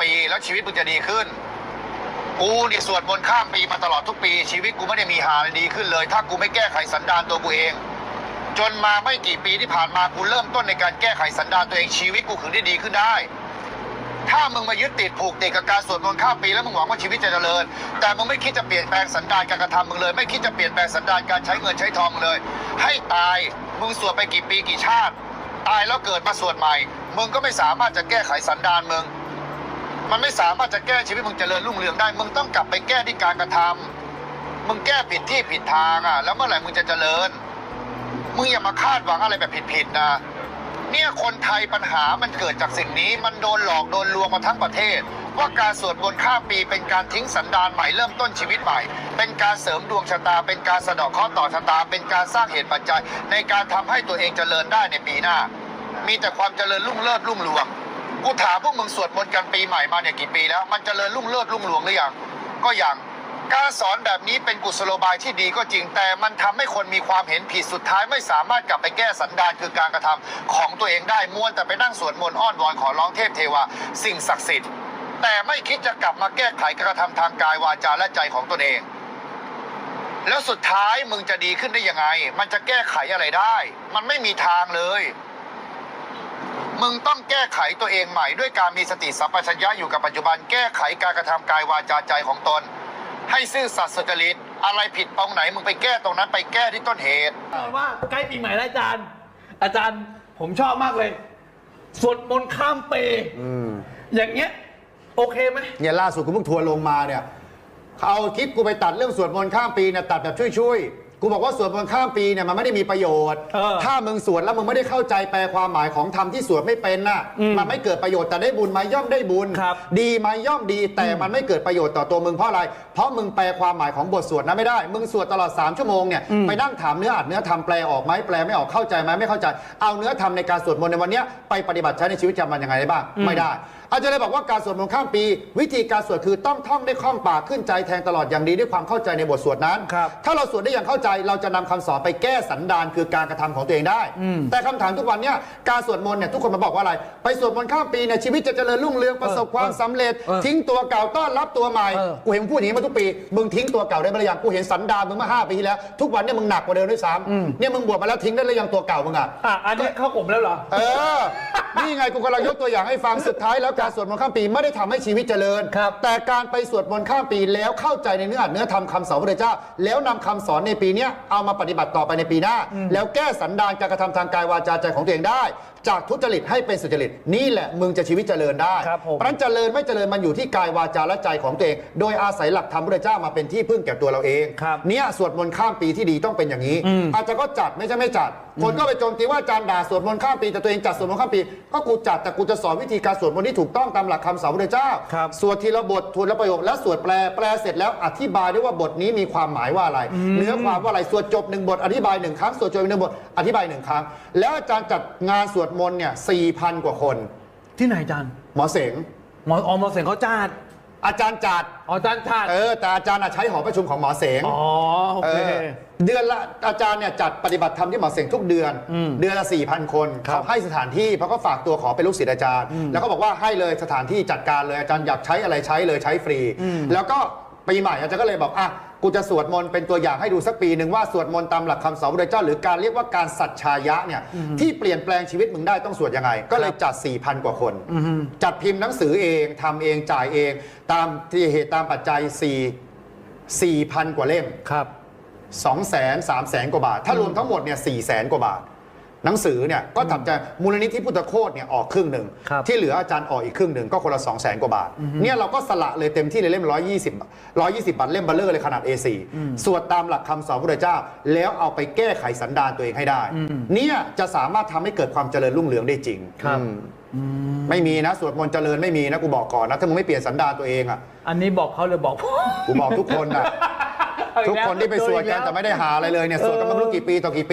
ปีแล้วชีวิตมึงจะดีขึ้น กูนี่สวดมนต์ข้ามปีมาตลอดทุกปี ชีวิตกูไม่ได้มีหาอะไรดีขึ้นเลย ถ้ากูไม่แก้ไขสันดานตัวกูเอง จนมาไม่กี่ปีที่ผ่านมากูเริ่มต้นในการแก้ไขสันดานตัวเองชีวิตกูถึงได้ดีขึ้นได้ ถ้ามึงมายึดติดผูกติดกับการสวดมนต์ข้ามปีแล้วมึงหวังว่าชีวิตจะเจริญ แต่มึงไม่คิดจะเปลี่ยนแปลงสันดานการกระทำมึงเลย ไม่คิดจะเปลี่ยนแปลงสันดานการใช้เงินใช้ทองมึงเลย ให้ตายมึงสวดไปกี่ปีกี่ชาติ ตายแล้วเกิดมาสวดใหม่ มึงก็ไม่สามารถจะแก้ไขสันดานมึง มันไม่สามารถจะแก้ชีวิตมึงเจริญรุ่งเรืองได้ มึงต้องกลับไปแก้ที่การกระทำมึงแก้ผิดที่ผิดทางอะ แล้วเมื่อไหร่มึงจะเจริญ มึงอย่ามาคาดหวังอะไรแบบผิดๆนะ เนี่ยคนไทยปัญหามันเกิดจากสิ่งนี้ มันโดนหลอกโดนลวงมาทั้งประเทศ ว่าการสวดมนต์ข้ามปีเป็นการทิ้งสันดานใหม่เริ่มต้นชีวิตใหม่ เป็นการเสริมดวงชะตา เป็นการสะดอกเคราะห์ต่อชะตา เป็นการสร้างเหตุปัจจัย ในการทำให้ตัวเองเจริญได้ในปีหน้า มีแต่ความเจริญรุ่งเลิศรุ่งเรือง กูถามพวกมึงสวดมนต์กันปีใหม่มาเนี่ยกี่ปีแล้ว มันจเจริญรุ่งเลิศรุ่งเรืองหรือยัง ก็ยัง การสอนแบบนี้เป็นกุศโลบายที่ดีก็จริง แต่มันทำให้คนมีความเห็นผิดสุดท้ายไม่สามารถกลับไปแก้สันดานคือการกระทำของตัวเองได้ม้วนแต่ไปนั่งสวดมนต์อ้อนวอนขอร้องเทพเทวาสิ่งศักดิ์สิทธิ์ แต่ไม่คิดจะกลับมาแก้ไขการกระทำทางกายวาจาและใจของตนเอง แล้วสุดท้ายมึงจะดีขึ้นได้ยังไง มันจะแก้ไขอะไรได้ มันไม่มีทางเลย มึงต้องแก้ไขตัวเองใหม่ด้วยการมีสติสัมปชัญญะอยู่กับปัจจุบันแก้ไขการกระทำกายวาจาใจของตน ให้ซื่อสัตย์สุจริตอะไรผิดตรงไหนมึงไปแก้ตรงนั้นไปแก้ที่ต้นเหตุตอนว่าใกล้ปีใหม่แล้วอาจารย์ อาจารย์ผมชอบมากเลยสวดมนต์ข้ามปีอืมอย่างเงี้ย โอเคไหมเนี่ยล่าสุดกูเพิ่งทัวร์ลงมาเนี่ยเอาคลิปกูไปตัดเรื่องสวดมนต์ข้ามปีเนี่ยตัดแบบช่วยๆ กูบอกว่าสวดมนต์ข้ามปีเนี่ยมันไม่ได้มีประโยชน์ เออถ้ามึงสวดแล้วมึงไม่ได้เข้าใจแปลความหมายของธรรมที่สวดไม่เป็นน่ะ อืมมันไม่เกิดประโยชน์แต่ได้บุญไหมย่อมได้บุญ ครับดีไหมย่อมดีแต่มันไม่เกิดประโยชน์ต่อตัวมึงเพราะอะไร เพราะมึงแปลความหมายของบทสวดนั้นไม่ได้ มึงสวดตลอด 3 ชั่วโมงเนี่ยไปนั่งถามเนื้ออัดเนื้อทำแปลออกไหมแปลไม่ออกเข้าใจไหมไม่เข้าใจ เอาเนื้อทำในการสวดมนต์ในวันเนี้ยไปปฏิบัติใช้ในชีวิตประจำวันยังไงได้บ้างไม่ได้ อาจารย์เลยบอกว่าการสวดมนต์ข้ามปี วิธีการสวดคือต้องท่องได้คล่องปากขึ้นใจแทงตลอดอย่างดีด้วยความเข้าใจในบทสวดนั้น ครับถ้าเราสวดได้อย่างเข้าใจเราจะนำคำสอนไปแก้สันดานคือการกระทำของตัวเองได้แต่คำถามทุกวันเนี่ยการสวดมนต์เนี่ยทุกคนมาบอกว่าอะไร ไปสวดมนต์ข้ามปีเนี่ยชีวิตจะเจริญรุ่งเรืองประสบความสำเร็จ เออทิ้งตัวเก่าต้อนรับตัวใหม่เออ กูเห็นมึงพูดอย่างนี้มาทุกปีมึงทิ้งตัวเก่าได้ไหมหรือยังกูเห็นสันดานมึงเมื่อห้าปีที่แล้ว ทุกวันเนี่ยมึงหนักกว่าเดิมด้วยซ้ำเนี่ยมึงบวชมาแล้วทิ้งได้หรือยังตัวเก่ามึงอะ อะอันนี้เข้ากลุ่มแล้วเหรอ เออ นี่ไงกูกำลังยกตัวอย่างให้ฟังสุดท้ายแล้วการสวดมนต์ข้ามปีไม่ได้ทำให้ชีวิตเจริญ ครับ แต่การไปสวดมนต์ข้ามปีแล้วเข้าใจในเนื้อหาเนื้อธรรมคำสอนพระพุทธเจ้า แล้วนำคำสอนในปีเนี้ยเอามาปฏิบัติต่อไปในปีหน้า แล้วแก้สันดานการกระทำทางกายวาจาใจของตัวเองได้ จากทุจริตให้เป็นสุจริตนี่แหละมึงจะชีวิตเจริญได้ครับผม เพราะฉะนั้นเจริญไม่เจริญมันอยู่ที่กายวาจาและใจของตัวเอง โดยอาศัยหลักธรรมพระพุทธเจ้ามาเป็นที่พึ่งแก่ตัวเราเอง ครับ เนี่ยสวดมนต์ข้ามปีที่ดีต้องเป็นอย่างนี้อืมอาจจะก็จัดไม่ใช่ไม่จัด คนก็ไปโจมตีว่าอาจารย์ด่าสวดมนต์ข้ามปีแต่ตัวเองจัดสวดมนต์ข้ามปี ก็กูจัดแต่กูจะสอนวิธีการสวดมนต์ที่ถูกต้องตามหลักคำสอนพระพุทธเจ้า ครับสวดทีละบททวนละประโยคและสวดแปลแปลเสร็จแล้วอธิบายด้วยว่าบทนี้มีความหมายว่าอะไร เนื้อความว่าอะไรสวดจบหนึ่งบท อธิบายหนึ่งครั้งสวดจบหนึ่งบทอธิบายหนึ่งครั้ง แล้วอาจารย์จัดงานสวดมนต์เนี่ยสี่พันกว่าคน ที่ไหนอาจารย์หมอเสง หมออมอเสียงเขาจัด อาจารย์จัดอ๋ออาจารย์จัดเออแต่อาจารย์อะใช้หอประชุมของหมอเสง อ๋อโอเอเคอเดือนละอาจารย์เนี่ยจัดปฏิบัติธรรมที่หมอเสงทุกเดือน อืมเดือนละ4 0 0 0คนครับเขาให้สถานที่เพราะเขาฝากตัวขอเป็นลูกศิษย์อาจารย์ แล้วก็บอกว่าให้เลยสถานที่จัดการเลยอาจารย์อยากใช้อะไรใช้เลยใช้ฟรี แล้วก็ปีใหม่อาจารย์ก็เลยบอกอะ กูจะสวดมนต์เป็นตัวอย่างให้ดูสักปีหนึ่งว่าสวดมนต์ตามหลักคำสอนพระพุทธเจ้า หรือการเรียกว่าการสัจชายะเนี่ยที่เปลี่ยนแปลงชีวิตมึงได้ต้องสวดยังไง ก็เลยจัด 4,000 กว่าคน จัดพิมพ์หนังสือเองทำเองจ่ายเอง ตามที่เหตุตามปัจจัย 4 4,000 กว่าเล่มครับ2 0 0 0 0 0 3 0 0 0 0 กว่าบาท ถ้ารวมทั้งหมดเนี่ย4 0 0 0 0กว่าบาท หนังสือเนี่ยก็ทำจะมูลนิธิพุทธโคตเนี่ยออกครึ่งหนึ่ง ครับที่เหลืออาจารย์ออกอีกครึ่งหนึ่งก็คนละ2 0 0 0 0 0กว่าบาท เนี่ยเราก็สละเลยเต็มที่เลยเล่ม 120 120บาทเล่มเบลเลอร์เลยขนาด A4 สวดตามหลักคำสอนพระพุทธเจ้า แล้วเอาไปแก้ไขสันดานตัวเองให้ได้ เนี่ยจะสามารถทำให้เกิดความเจริญรุ่งเรืองได้จริงครับ อืมไม่มีนะสวดมนต์เจริญไม่มีนะกูบอกก่อนนะถ้ามึงไม่เปลี่ยนสันดานตัวเองอะอันนี้บอกเขาเลยบอกผม กูบอกทุกคนนะเอาอีทุกแล้วคนที่ไปสวดกันโอีแต่ไม่ได้หาอะไรเลยเนี่ยสวดกันมาไม่รู้กี่ปีต่อกี่ปี